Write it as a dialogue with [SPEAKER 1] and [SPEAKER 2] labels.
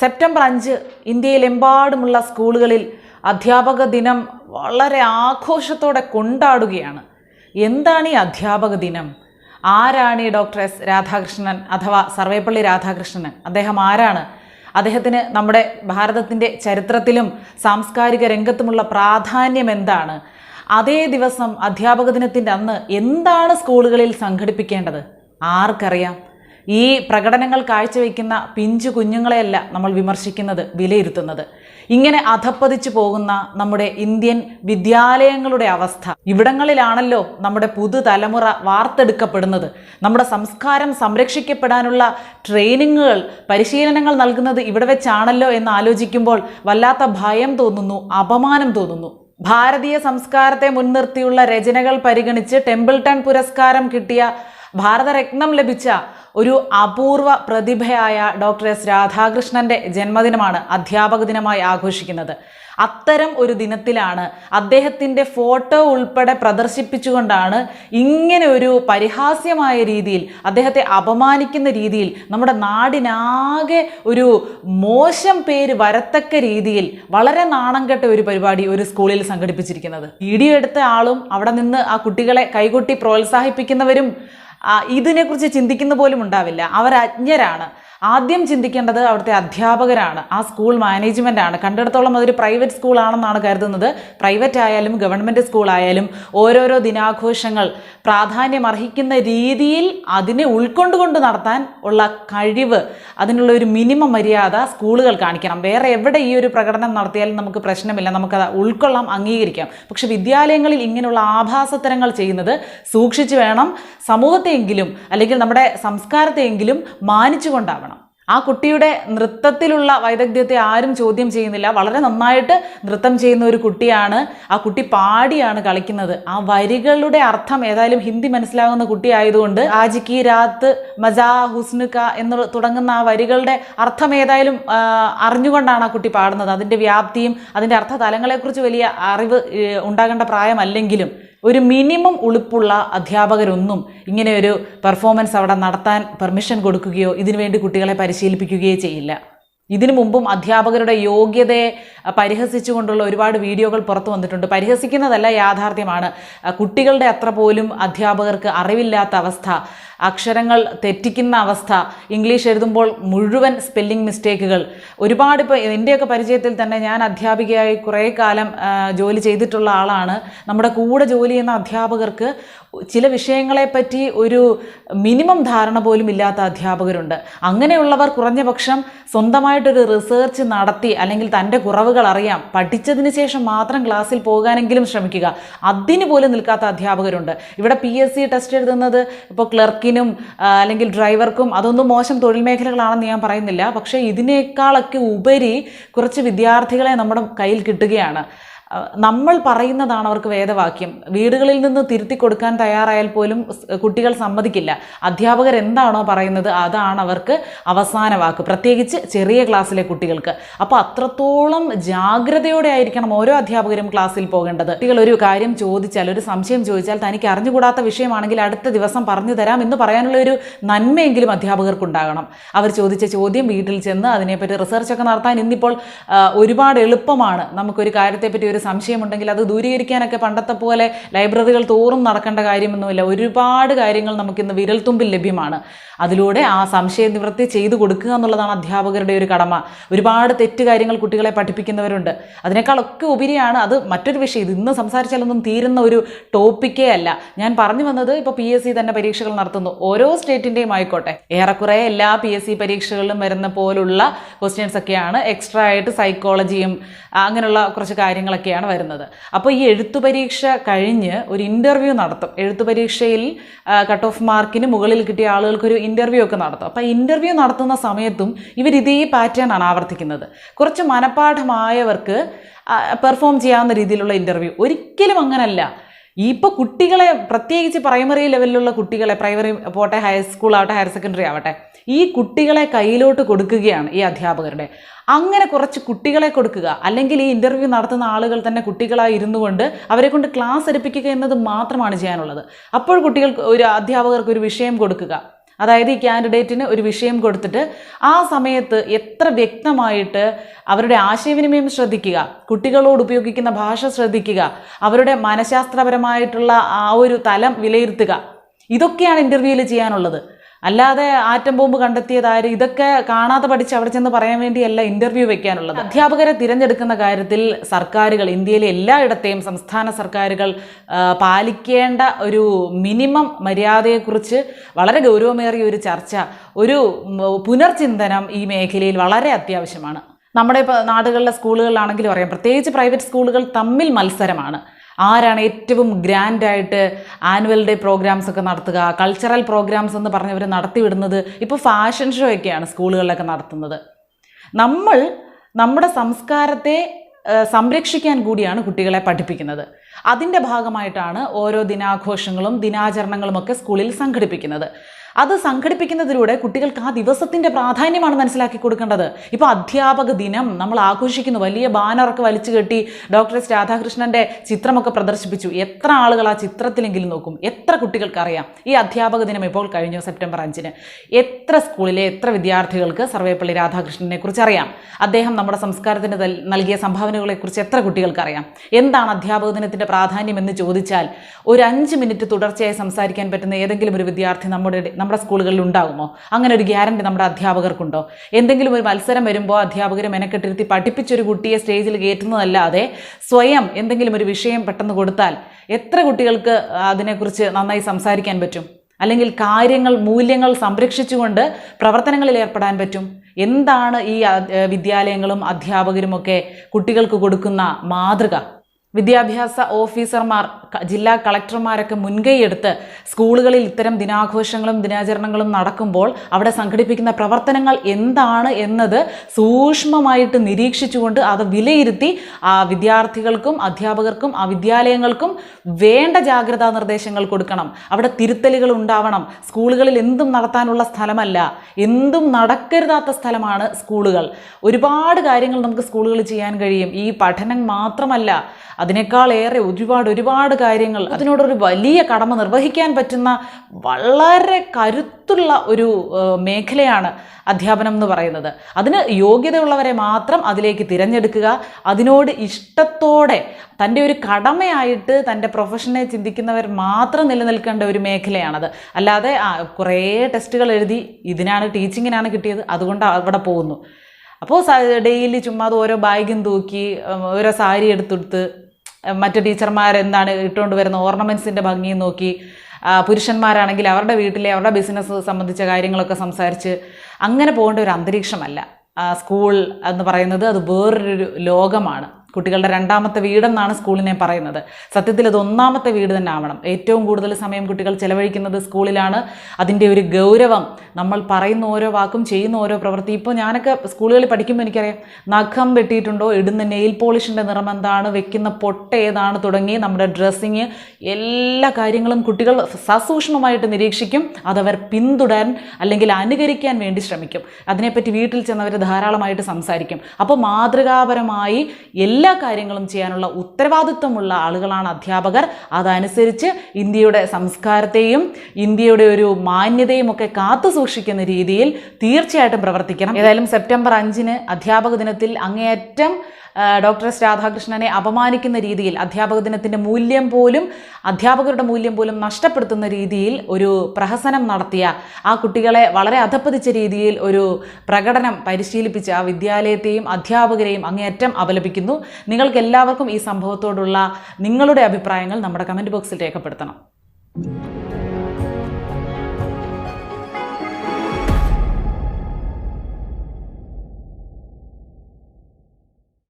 [SPEAKER 1] September അഞ്ച് ഇന്ത്യയിലെമ്പാടുമുള്ള സ്കൂളുകളിൽ അധ്യാപക ദിനം വളരെ ആഘോഷത്തോടെ കൊണ്ടാടുകയാണ്. എന്താണ് ഈ അധ്യാപക ദിനം? ആരാണ് ഈ ഡോക്ടർ എസ് രാധാകൃഷ്ണൻ അഥവാ സർവേപ്പള്ളി രാധാകൃഷ്ണൻ? അദ്ദേഹം ആരാണ്? അദ്ദേഹത്തിന് നമ്മുടെ ഭാരതത്തിന്റെ ചരിത്രത്തിലും സാംസ്കാരിക രംഗത്തുമുള്ള പ്രാധാന്യം എന്താണ്? അതേ ദിവസം അധ്യാപക ദിനത്തിന്റെ അന്ന് എന്താണ് സ്കൂളുകളിൽ സംഘടിപ്പിക്കേണ്ടത്? ആർക്കറിയാം. ഈ പ്രകടനങ്ങൾ കാഴ്ചവെക്കുന്ന പിഞ്ചു കുഞ്ഞുങ്ങളെയല്ല നമ്മൾ വിമർശിക്കുന്നത് വിലയിരുത്തുന്നത്. ഇങ്ങനെ അധപ്പതിച്ചു പോകുന്ന നമ്മുടെ ഇന്ത്യൻ വിദ്യാലയങ്ങളുടെ അവസ്ഥ. ഇവിടങ്ങളിലാണല്ലോ നമ്മുടെ പുതുതലമുറ വാർത്തെടുക്കപ്പെടുന്നത്. നമ്മുടെ സംസ്കാരം സംരക്ഷിക്കപ്പെടാനുള്ള ട്രെയിനിങ്ങുകൾ പരിശീലനങ്ങൾ നൽകുന്നത് ഇവിടെ വെച്ചാണല്ലോ എന്ന് ആലോചിക്കുമ്പോൾ വല്ലാത്ത ഭയം തോന്നുന്നു അപമാനം തോന്നുന്നു. ഭാരതീയ സംസ്കാരത്തെ മുൻനിർത്തിയുള്ള രചനകൾ പരിഗണിച്ച് ടെമ്പിൾട്ടൺ പുരസ്കാരം കിട്ടിയ ഭാരതരത്നം ലഭിച്ച ഒരു അപൂർവ പ്രതിഭയായ ഡോക്ടർ എസ് രാധാകൃഷ്ണന്റെ ജന്മദിനമാണ് അധ്യാപക ദിനമായി ആഘോഷിക്കുന്നത്. അത്തരം ഒരു ദിനത്തിലാണ് അദ്ദേഹത്തിന്റെ ഫോട്ടോ ഉൾപ്പെടെ പ്രദർശിപ്പിച്ചുകൊണ്ടാണ് ഇങ്ങനെ ഒരു പരിഹാസ്യമായ രീതിയിൽ അദ്ദേഹത്തെ അപമാനിക്കുന്ന രീതിയിൽ നമ്മുടെ നാടിനാകെ ഒരു മോശം പേര് വരത്തക്ക രീതിയിൽ വളരെ നാണം കെട്ട ഒരു പരിപാടി ഒരു സ്കൂളിൽ സംഘടിപ്പിച്ചിരിക്കുന്നത്. വീഡിയോ എടുത്ത ആളും അവിടെ നിന്ന് ആ കുട്ടികളെ കൈകൊട്ടി പ്രോത്സാഹിപ്പിക്കുന്നവരും ഇതിനെക്കുറിച്ച് ചിന്തിക്കുന്ന പോലും ഉണ്ടാവില്ല. അവർ അജ്ഞരാണ് ആദ്യം ചിന്തിക്കേണ്ടത് അവിടുത്തെ അധ്യാപകരാണ്. ആ സ്കൂൾ മാനേജ്മെന്റ് ആണ്. കണ്ടിടത്തോളം അതൊരു പ്രൈവറ്റ് സ്കൂളാണെന്നാണ് കരുതുന്നത്. പ്രൈവറ്റ് ആയാലും ഗവൺമെന്റ് സ്കൂളായാലും ഓരോരോ ദിനാഘോഷങ്ങൾ പ്രാധാന്യം അർഹിക്കുന്ന രീതിയിൽ അതിനെ ഉൾക്കൊണ്ടുകൊണ്ട് നടത്താൻ ഉള്ള കഴിവ് അതിനുള്ള ഒരു മിനിമം മര്യാദ സ്കൂളുകൾ കാണിക്കണം. വേറെ എവിടെ ഈ ഒരു പ്രകടനം നടത്തിയാലും നമുക്ക് പ്രശ്നമില്ല. നമുക്കത് ഉൾക്കൊള്ളാം അംഗീകരിക്കാം. പക്ഷെ വിദ്യാലയങ്ങളിൽ ഇങ്ങനെയുള്ള ആഭാസത്തരങ്ങൾ ചെയ്യുന്നത് സൂക്ഷിച്ചു വേണം സമൂഹത്തെയെങ്കിലും അല്ലെങ്കിൽ നമ്മുടെ സംസ്കാരത്തെയെങ്കിലും മാനിച്ചുകൊണ്ടാവണം. ആ കുട്ടിയുടെ നൃത്തത്തിലുള്ള വൈദഗ്ധ്യത്തെ ആരും ചോദ്യം ചെയ്യുന്നില്ല. വളരെ നന്നായിട്ട് നൃത്തം ചെയ്യുന്ന ഒരു കുട്ടിയാണ്. ആ കുട്ടി പാടിയാണ് കളിക്കുന്നത്. ആ വരികളുടെ അർത്ഥം ഏതായാലും ഹിന്ദി മനസ്സിലാകുന്ന കുട്ടി ആയതുകൊണ്ട് കി രാത്ത് മജാ ഹുസ്നുക എന്ന് തുടങ്ങുന്ന ആ വരികളുടെ അർത്ഥം ഏതായാലും അറിഞ്ഞുകൊണ്ടാണ് ആ കുട്ടി പാടുന്നത്. അതിന്റെ വ്യാപ്തിയും അതിന്റെ അർത്ഥ തലങ്ങളെക്കുറിച്ച് വലിയ അറിവ് ഉണ്ടാകേണ്ട പ്രായമല്ലെങ്കിലും ഒരു മിനിമം ഉളുപ്പുള്ള അധ്യാപകരൊന്നും ഇങ്ങനെ ഒരു പെർഫോമൻസ് അവിടെ നടത്താൻ പെർമിഷൻ കൊടുക്കുകയോ ഇതിനുവേണ്ടി കുട്ടികളെ പരിശീലിപ്പിക്കുകയോ ചെയ്യില്ല. ഇതിനു മുമ്പും അധ്യാപകരുടെ യോഗ്യതയെ പരിഹസിച്ചുകൊണ്ടുള്ള ഒരുപാട് വീഡിയോകൾ പുറത്തു വന്നിട്ടുണ്ട്. പരിഹസിക്കുന്നതല്ല യാഥാർത്ഥ്യമാണ്. കുട്ടികളുടെ അത്ര പോലും അധ്യാപകർക്ക് അറിവില്ലാത്ത അവസ്ഥ അക്ഷരങ്ങൾ തെറ്റിക്കുന്ന അവസ്ഥ ഇംഗ്ലീഷ് എഴുതുമ്പോൾ മുഴുവൻ സ്പെല്ലിംഗ് മിസ്റ്റേക്കുകൾ ഒരുപാട് ഇപ്പോൾ എന്റെയൊക്കെ പരിചയത്തിൽ തന്നെ ഞാൻ അധ്യാപികയായി കുറേ കാലം ജോലി ചെയ്തിട്ടുള്ള ആളാണ്. നമ്മുടെ കൂടെ ജോലി ചെയ്യുന്ന അധ്യാപകർക്ക് ചില വിഷയങ്ങളെപ്പറ്റി ഒരു മിനിമം ധാരണ പോലും ഇല്ലാത്ത അധ്യാപകരുണ്ട്. അങ്ങനെയുള്ളവർ കുറഞ്ഞ പക്ഷം സ്വന്തമായിട്ടൊരു റിസേർച്ച് നടത്തി അല്ലെങ്കിൽ തന്റെ കുറവുകൾ അറിയാം. പഠിച്ചതിന് ശേഷം മാത്രം ക്ലാസ്സിൽ പോകാനെങ്കിലും ശ്രമിക്കുക. അതിന് പോലും നിൽക്കാത്ത അധ്യാപകരുണ്ട്. ഇവിടെ പി എസ് സി ടെസ്റ്റ് എഴുതുന്നത് ഇപ്പോൾ ക്ലർക്കിനും അല്ലെങ്കിൽ ഡ്രൈവർക്കും അതൊന്നും മോശം തൊഴിൽ മേഖലകളാണെന്ന് ഞാൻ പറയുന്നില്ല. പക്ഷേ ഇതിനേക്കാളൊക്കെ ഉപരി കുറച്ച് വിദ്യാർത്ഥികളെ നമ്മുടെ കയ്യിൽ കിട്ടുകയാണ്. നമ്മൾ പറയുന്നതാണ് അവർക്ക് വേദവാക്യം. വീടുകളിൽ നിന്ന് തിരുത്തി കൊടുക്കാൻ തയ്യാറായാൽ പോലും കുട്ടികൾ സമ്മതിക്കില്ല. അധ്യാപകർ എന്താണോ പറയുന്നത് അതാണ് അവർക്ക് അവസാന വാക്ക്. പ്രത്യേകിച്ച് ചെറിയ ക്ലാസ്സിലെ കുട്ടികൾക്ക്. അപ്പോൾ അത്രത്തോളം ജാഗ്രതയോടെ ആയിരിക്കണം ഓരോ അധ്യാപകരും ക്ലാസ്സിൽ പോകേണ്ടത്. കുട്ടികൾ ഒരു കാര്യം ചോദിച്ചാൽ ഒരു സംശയം ചോദിച്ചാൽ തനിക്ക് അറിഞ്ഞുകൂടാത്ത വിഷയമാണെങ്കിൽ അടുത്ത ദിവസം പറഞ്ഞു തരാം എന്ന് പറയാനുള്ള ഒരു നന്മയെങ്കിലും അധ്യാപകർക്കുണ്ടാകണം. അവർ ചോദിച്ച ചോദ്യം വീട്ടിൽ ചെന്ന് അതിനെപ്പറ്റി റിസർച്ചൊക്കെ നടത്താൻ ഇന്നിപ്പോൾ ഒരുപാട് എളുപ്പമാണ്. നമുക്കൊരു കാര്യത്തെപ്പറ്റി ഒരു സംശയമുണ്ടെങ്കിൽ അത് ദൂരീകരിക്കാനൊക്കെ പണ്ടത്തെ പോലെ ലൈബ്രറികൾ തോറും നടക്കേണ്ട കാര്യമൊന്നുമില്ല. ഒരുപാട് കാര്യങ്ങൾ നമുക്കിന്ന് വിരൽത്തുമ്പിൽ ലഭ്യമാണ്. അതിലൂടെ ആ സംശയ നിവൃത്തി ചെയ്തു കൊടുക്കുക എന്നുള്ളതാണ് അധ്യാപകരുടെ ഒരു കടമ. ഒരുപാട് തെറ്റ് കാര്യങ്ങൾ കുട്ടികളെ പഠിപ്പിക്കുന്നവരുണ്ട്. അതിനേക്കാളൊക്കെ ഉപരിയാണ് അത് മറ്റൊരു വിഷയം. ഇത് ഇന്ന് സംസാരിച്ചാലൊന്നും തീരുന്ന ഒരു ടോപ്പിക്കേ അല്ല. ഞാൻ പറഞ്ഞു വന്നത് ഇപ്പോൾ പി എസ് സി തന്നെ പരീക്ഷകൾ നടത്തുന്നു. ഓരോ സ്റ്റേറ്റിന്റെയും ആയിക്കോട്ടെ. ഏറെക്കുറെ എല്ലാ പി എസ് സി പരീക്ഷകളിലും വരുന്ന പോലുള്ള ക്വസ്റ്റ്യൻസ് ഒക്കെയാണ്. എക്സ്ട്രാ ആയിട്ട് സൈക്കോളജിയും അങ്ങനെയുള്ള കുറച്ച് കാര്യങ്ങളൊക്കെയാണ് വരുന്നത്. അപ്പോൾ ഈ എഴുത്തു പരീക്ഷ കഴിഞ്ഞ് ഒരു ഇന്റർവ്യൂ നടത്തും. എഴുത്തു പരീക്ഷയിൽ കട്ട് ഓഫ് മാർക്കിന് മുകളിൽ കിട്ടിയ ആളുകൾക്കൊരു ഇന്റർവ്യൂ ഒക്കെ നടത്തും. അപ്പോൾ ഇന്റർവ്യൂ നടത്തുന്ന സമയത്തും ഇവർ ഇതേ പാറ്റേൺ ആണ് ആവർത്തിക്കുന്നത്. കുറച്ച് മനപാഠമായവർക്ക് പെർഫോം ചെയ്യാവുന്ന രീതിയിലുള്ള ഇന്റർവ്യൂ ഒരിക്കലും അങ്ങനല്ല. ഇപ്പോൾ കുട്ടികളെ പ്രത്യേകിച്ച് പ്രൈമറി ലെവലിലുള്ള കുട്ടികളെ പ്രൈമറി പോട്ടെ ഹൈസ്കൂൾ ആവട്ടെ ഹയർ സെക്കൻഡറി ആവട്ടെ ഈ കുട്ടികളെ കയ്യിലോട്ട് കൊടുക്കുകയാണ് ഈ അധ്യാപകരുടെ. അങ്ങനെ കുറച്ച് കുട്ടികളെ കൊടുക്കുക അല്ലെങ്കിൽ ഈ ഇന്റർവ്യൂ നടത്തുന്ന ആളുകൾ തന്നെ കുട്ടികളായി ഇരുന്നു കൊണ്ട് അവരെ കൊണ്ട് ക്ലാസ് എടുപ്പിക്കുക എന്നത് മാത്രമാണ് ചെയ്യാനുള്ളത്. അപ്പോൾ കുട്ടികൾക്ക് ഒരു അധ്യാപകർക്ക് ഒരു വിഷയം കൊടുക്കുക. അതായത് ഈ കാൻഡിഡേറ്റിന് ഒരു വിഷയം കൊടുത്തിട്ട് ആ സമയത്ത് എത്ര വ്യക്തമായിട്ട് അവരുടെ ആശയവിനിമയം ശ്രദ്ധിക്കുക കുട്ടികളോട് ഉപയോഗിക്കുന്ന ഭാഷ ശ്രദ്ധിക്കുക അവരുടെ മനഃശാസ്ത്രപരമായിട്ടുള്ള ആ ഒരു തലം വിലയിരുത്തുക. ഇതൊക്കെയാണ് ഇന്റർവ്യൂവിൽ ചെയ്യാനുള്ളത്. അല്ലാതെ ആറ്റം ബോംബ് കണ്ടെത്തിയതാര്? ഇതൊക്കെ കാണാതെ പഠിച്ച് അവിടെ ചെന്ന് പറയാൻ വേണ്ടിയല്ല ഇന്റർവ്യൂ വെക്കാനുള്ളത്. അധ്യാപകരെ തിരഞ്ഞെടുക്കുന്ന കാര്യത്തിൽ സർക്കാരുകൾ ഇന്ത്യയിലെ എല്ലായിടത്തെയും സംസ്ഥാന സർക്കാരുകൾ പാലിക്കേണ്ട ഒരു മിനിമം മര്യാദയെക്കുറിച്ച് വളരെ ഗൗരവമേറിയ ഒരു ചർച്ച ഒരു പുനർചിന്തനം ഈ മേഖലയിൽ വളരെ അത്യാവശ്യമാണ്. നമ്മുടെ ഇപ്പോൾ നാടുകളിലെ സ്കൂളുകളിലാണെങ്കിലും അറിയാം പ്രത്യേകിച്ച് പ്രൈവറ്റ് സ്കൂളുകൾ തമ്മിൽ മത്സരമാണ്. ആരാണ് ഏറ്റവും ഗ്രാൻഡായിട്ട് ആനുവൽ ഡേ പ്രോഗ്രാംസ് ഒക്കെ നടത്തുക കൾച്ചറൽ പ്രോഗ്രാംസ് എന്ന് പറഞ്ഞവർ നടത്തിവിടുന്നത് ഇപ്പോൾ ഫാഷൻ ഷോ ഒക്കെയാണ് സ്കൂളുകളിലൊക്കെ നടത്തുന്നത്. നമ്മൾ നമ്മുടെ സംസ്കാരത്തെ സംരക്ഷിക്കാൻ കൂടിയാണ് കുട്ടികളെ പഠിപ്പിക്കുന്നത്. അതിന്റെ ഭാഗമായിട്ടാണ് ഓരോ ദിനാഘോഷങ്ങളും ദിനാചരണങ്ങളുമൊക്കെ സ്കൂളിൽ സംഘടിപ്പിക്കുന്നത്. അത് സംഘടിപ്പിക്കുന്നതിലൂടെ കുട്ടികൾക്ക് ആ ദിവസത്തിന്റെ പ്രാധാന്യമാണ് മനസ്സിലാക്കി കൊടുക്കേണ്ടത്. ഇപ്പോൾ അധ്യാപക ദിനം നമ്മൾ ആഘോഷിക്കുന്നു. വലിയ ബാനറൊക്കെ വലിച്ചു കെട്ടി ഡോക്ടർ എസ് രാധാകൃഷ്ണന്റെ ചിത്രമൊക്കെ പ്രദർശിപ്പിച്ചു. എത്ര ആളുകൾ ആ ചിത്രത്തിലെങ്കിലും നോക്കും? എത്ര കുട്ടികൾക്കറിയാം ഈ അധ്യാപക ദിനം ഇപ്പോൾ കഴിഞ്ഞു സെപ്റ്റംബർ അഞ്ചിന്. എത്ര സ്കൂളിലെ എത്ര വിദ്യാർത്ഥികൾക്ക് സർവേപ്പള്ളി രാധാകൃഷ്ണനെ കുറിച്ച് അറിയാം? അദ്ദേഹം നമ്മുടെ സംസ്കാരത്തിന് നൽകിയ സംഭാവനകളെക്കുറിച്ച് എത്ര കുട്ടികൾക്കറിയാം എന്താണ് അധ്യാപക ദിനത്തിന്റെ പ്രാധാന്യം എന്ന് ചോദിച്ചാൽ ഒരു അഞ്ച് മിനിറ്റ് തുടർച്ചയായി സംസാരിക്കാൻ പറ്റുന്ന ഏതെങ്കിലും ഒരു വിദ്യാർത്ഥി നമ്മുടെ നമ്മുടെ സ്കൂളുകളിൽ ഉണ്ടാകുമോ അങ്ങനെ ഒരു ഗ്യാരണ്ടി നമ്മുടെ അധ്യാപകർക്കുണ്ടോ? എന്തെങ്കിലും ഒരു മത്സരം വരുമ്പോൾ അധ്യാപകർ മെനക്കെട്ടിരുത്തി പഠിപ്പിച്ചൊരു കുട്ടിയെ സ്റ്റേജിൽ കയറ്റുന്നതല്ലാതെ സ്വയം എന്തെങ്കിലും ഒരു വിഷയം പെട്ടെന്ന് കൊടുത്താൽ എത്ര കുട്ടികൾക്ക് അതിനെക്കുറിച്ച് നന്നായി സംസാരിക്കാൻ പറ്റും? അല്ലെങ്കിൽ കാര്യങ്ങൾ മൂല്യങ്ങൾ സംരക്ഷിച്ചുകൊണ്ട് പ്രവർത്തനങ്ങളിൽ ഏർപ്പെടാൻ പറ്റും? എന്താണ് ഈ വിദ്യാലയങ്ങളും അധ്യാപകരുമൊക്കെ കുട്ടികൾക്ക് കൊടുക്കുന്ന മാതൃക? വിദ്യാഭ്യാസ ഓഫീസർമാർ ജില്ലാ കളക്ടർമാരൊക്കെ മുൻകൈയെടുത്ത് സ്കൂളുകളിൽ ഇത്തരം ദിനാഘോഷങ്ങളും ദിനാചരണങ്ങളും നടക്കുമ്പോൾ അവിടെ സംഘടിപ്പിക്കുന്ന പ്രവർത്തനങ്ങൾ എന്താണ് എന്നത് സൂക്ഷ്മമായിട്ട് നിരീക്ഷിച്ചുകൊണ്ട് അത് വിലയിരുത്തി ആ വിദ്യാർത്ഥികൾക്കും അധ്യാപകർക്കും ആ വിദ്യാലയങ്ങൾക്കും വേണ്ട ജാഗ്രതാ നിർദ്ദേശങ്ങൾ കൊടുക്കണം. അവിടെ തിരുത്തലുകൾ ഉണ്ടാവണം. സ്കൂളുകളിൽ എന്തും നടത്താനുള്ള സ്ഥലമല്ല. എന്തും നടക്കരുതാത്ത സ്ഥലമാണ് സ്കൂളുകൾ. ഒരുപാട് കാര്യങ്ങൾ നമുക്ക് സ്കൂളുകളിൽ ചെയ്യാൻ കഴിയും. ഈ പഠനം മാത്രമല്ല അതിനേക്കാൾ ഏറെ ഒരുപാട് ഒരുപാട് കാര്യങ്ങൾ അതിനോടൊരു വലിയ കടമ നിർവഹിക്കാൻ പറ്റുന്ന വളരെ കരുത്തുള്ള ഒരു മേഖലയാണ് അധ്യാപനം എന്ന് പറയുന്നത്. അതിന് യോഗ്യതയുള്ളവരെ മാത്രം അതിലേക്ക് തിരഞ്ഞെടുക്കുക അതിനോട് ഇഷ്ടത്തോടെ തന്റെ ഒരു കടമയായിട്ട് തന്റെ പ്രൊഫഷനെ ചിന്തിക്കുന്നവർ മാത്രം നിലനിൽക്കേണ്ട ഒരു മേഖലയാണത്. അല്ലാതെ കുറേ ടെസ്റ്റുകൾ എഴുതി ഇതിനാണ് ടീച്ചിങ്ങിനാണ് കിട്ടിയത് അതുകൊണ്ട് അവിടെ പോകുന്നു. അപ്പോൾ ഡെയിലി ചുമ്മാ അത് ഓരോ ബാഗും തൂക്കി ഓരോ സാരി എടുത്തെടുത്ത് മറ്റു ടീച്ചർമാരെന്താണ് ഇട്ടുകൊണ്ട് വരുന്ന ഓർണമെന്റ്സിന്റെ ഭംഗിയും നോക്കി പുരുഷന്മാരാണെങ്കിൽ അവരുടെ വീട്ടിലെ അവരുടെ ബിസിനസ് സംബന്ധിച്ച കാര്യങ്ങളൊക്കെ സംസാരിച്ച് അങ്ങനെ പോകേണ്ട ഒരു അന്തരീക്ഷമല്ല. സ്കൂൾ എന്ന് പറയുന്നത് അത് വേറൊരു ലോകമാണ്. കുട്ടികളുടെ രണ്ടാമത്തെ വീടെന്നാണ് സ്കൂളിനെ പറയുന്നത്. സത്യത്തിൽ അത് ഒന്നാമത്തെ വീട് തന്നെ ആവണം ഏറ്റവും കൂടുതൽ സമയം കുട്ടികൾ ചെലവഴിക്കുന്നത് സ്കൂളിലാണ്. അതിന്റെ ഒരു ഗൗരവം നമ്മൾ പറയുന്ന ഓരോ വാക്കും ചെയ്യുന്ന ഓരോ പ്രവൃത്തി. ഇപ്പോൾ ഞാനൊക്കെ സ്കൂളുകളിൽ പഠിക്കുമ്പോൾ എനിക്കറിയാം നഖം വെട്ടിയിട്ടുണ്ടോ ഇടുന്ന നെയിൽ പോളിഷിന്റെ നിറം എന്താണ് വെക്കുന്ന പൊട്ട ഏതാണ് തുടങ്ങി നമ്മുടെ ഡ്രസ്സിങ് എല്ലാ കാര്യങ്ങളും കുട്ടികൾ സസൂക്ഷ്മമായിട്ട് നിരീക്ഷിക്കും. അതവർ പിന്തുടരാൻ അല്ലെങ്കിൽ അനുകരിക്കാൻ വേണ്ടി ശ്രമിക്കും. അതിനെപ്പറ്റി വീട്ടിൽ ചെന്നവർ ധാരാളമായിട്ട് സംസാരിക്കും. അപ്പോൾ മാതൃകാപരമായി എല്ലാ കാര്യങ്ങളും ചെയ്യാനുള്ള ഉത്തരവാദിത്വമുള്ള ആളുകളാണ് അധ്യാപകർ. അതനുസരിച്ച് ഇന്ത്യയുടെ സംസ്കാരത്തെയും ഇന്ത്യയുടെ ഒരു മാന്യതയും ഒക്കെ കാത്തു സൂക്ഷിക്കുന്ന രീതിയിൽ തീർച്ചയായിട്ടും പ്രവർത്തിക്കണം. ഏതായാലും സെപ്റ്റംബർ അഞ്ചിന് അധ്യാപക ദിനത്തിൽ അങ്ങേയറ്റം ഡോക്ടർ എസ് രാധാകൃഷ്ണനെ അപമാനിക്കുന്ന രീതിയിൽ അധ്യാപക ദിനത്തിന്റെ മൂല്യം പോലും അധ്യാപകരുടെ മൂല്യം പോലും നഷ്ടപ്പെടുത്തുന്ന രീതിയിൽ ഒരു പ്രഹസനം നടത്തിയ ആ കുട്ടികളെ വളരെ അധപ്പതിച്ച രീതിയിൽ ഒരു പ്രകടനം പരിശീലിപ്പിച്ച ആ വിദ്യാലയത്തെയും അധ്യാപകരെയും അങ്ങേയറ്റം അപലപിക്കുന്നു. നിങ്ങൾക്ക് എല്ലാവർക്കും ഈ സംഭവത്തോടുള്ള നിങ്ങളുടെ അഭിപ്രായങ്ങൾ നമ്മുടെ കമന്റ് ബോക്സിൽ രേഖപ്പെടുത്തണം.